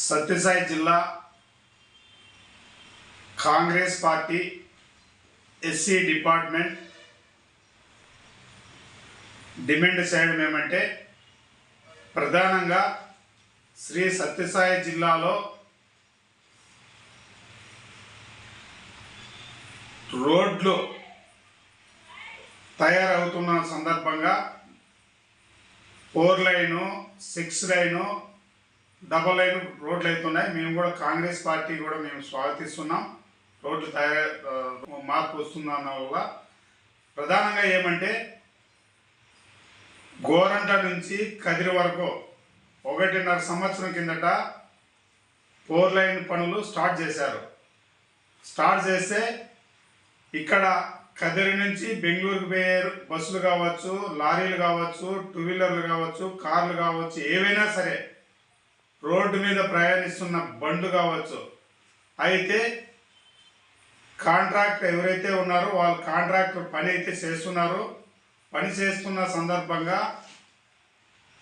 సత్యసాయి జిల్లా Congress party S C department demand చేయడం ఏమంటే ప్రధానంగా శ్రీ సత్యసాయి జిల్లాలో రోడ్లు తయారవుతున్న సందర్భంగా four lane six lane double lane రోడ్లు అవుతున్నాయి మేము కూడా కాంగ్రెస్ పార్టీ కూడా మేము స్వాగతిస్తున్నాం. రోడ్లు తయారు మార్పు వస్తుందన్న వల్ల. ప్రధానంగా ఏమంటే గోరంట నుంచి కదిరి వరకు ఒకటిన్నర సంవత్సరం కిందట ఫోర్ లైన్ పనులు స్టార్ట్ చేశారు. స్టార్ట్ చేస్తే ఇక్కడ కదిరి నుంచి బెంగళూరుకు పోయే బస్సులు కావచ్చు లారీలు కావచ్చు టూ వీలర్లు కావచ్చు కార్లు కావచ్చు ఏవైనా సరే రోడ్డు మీద ప్రయాణిస్తున్న బండ్లు కావచ్చు. అయితే కాంట్రాక్టర్ ఎవరైతే ఉన్నారో వాళ్ళు కాంట్రాక్టర్ పని అయితే చేస్తున్నారు. పని చేస్తున్న సందర్భంగా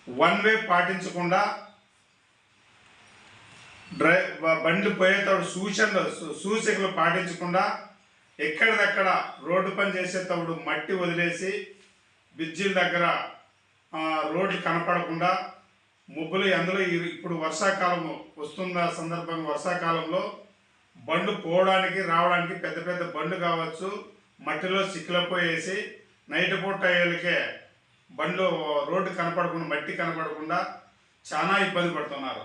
వన్ వే పాటించకుండా డ్రై బండ్లు పోయేటప్పుడు సూచనలు సూచికలు పాటించకుండా ఎక్కడిదక్కడ రోడ్డు పని చేసేటప్పుడు మట్టి వదిలేసి బ్రిడ్జిల దగ్గర రోడ్లు కనపడకుండా ముబ్బులు అందులో ఇప్పుడు వర్షాకాలం వస్తున్న సందర్భంగా వర్షాకాలంలో బండ్లు పోవడానికి రావడానికి పెద్ద పెద్ద బండ్లు కావచ్చు మట్టిలో సిక్కిలపోయేసి నైట్ పూట అయ్యేళ్ళకే బండ్లు రోడ్డు కనపడకుండా మట్టి కనపడకుండా చాలా ఇబ్బంది పడుతున్నారు.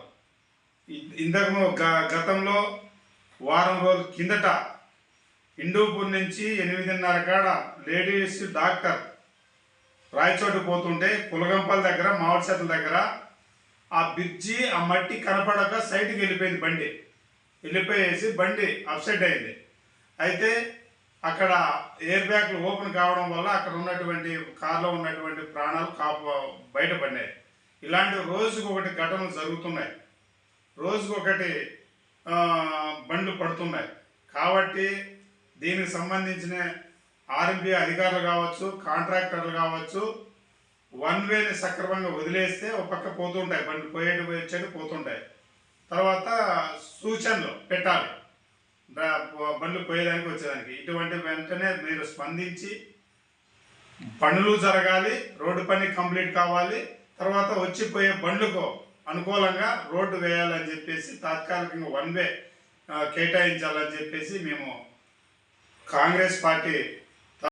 ఇంతకు గ- గతంలో వారం రోజుల కిందట హిందూపూర్ నుంచి ఎనిమిదిన్నర కాడ లేడీస్ డాక్టర్ రాయచోటు పోతుంటే కులగంపల దగ్గర మామిడి చెట్ల దగ్గర ఆ బ్రిడ్జి ఆ మట్టి కనపడక సైడ్కి వెళ్ళిపోయింది బండి. వెళ్ళిపోయేసి బండి అప్సెట్ అయింది. అయితే అక్కడ ఎయిర్ బ్యాగ్లు ఓపెన్ కావడం వల్ల అక్కడ ఉన్నటువంటి కార్లో ఉన్నటువంటి ప్రాణాలు కాపు బయటపడినాయి ఇలాంటి రోజుకు ఒకటి ఘటనలు జరుగుతున్నాయి. రోజుకు ఒకటి బండ్లు పడుతున్నాయి. కాబట్టి దీనికి సంబంధించిన ఆర్ఎంపీ అధికారులు కావచ్చు కాంట్రాక్టర్లు కావచ్చు వన్ వేని సక్రమంగా వదిలేస్తే ఒక పక్క పోతుంటాయి. బండ్లు పోయేటి వచ్చేటి పోతుంటాయి. తర్వాత సూచనలు పెట్టాలి. బండ్లు పోయేదానికి వచ్చేదానికి. ఇటువంటి వెంటనే మీరు స్పందించి పనులు జరగాలి రోడ్డు పని కంప్లీట్ కావాలి. తర్వాత వచ్చిపోయే బండ్లకు అనుకూలంగా రోడ్డు వేయాలని చెప్పేసి తాత్కాలికంగా వన్ వే కేటాయించాలని చెప్పేసి మేము కాంగ్రెస్ పార్టీ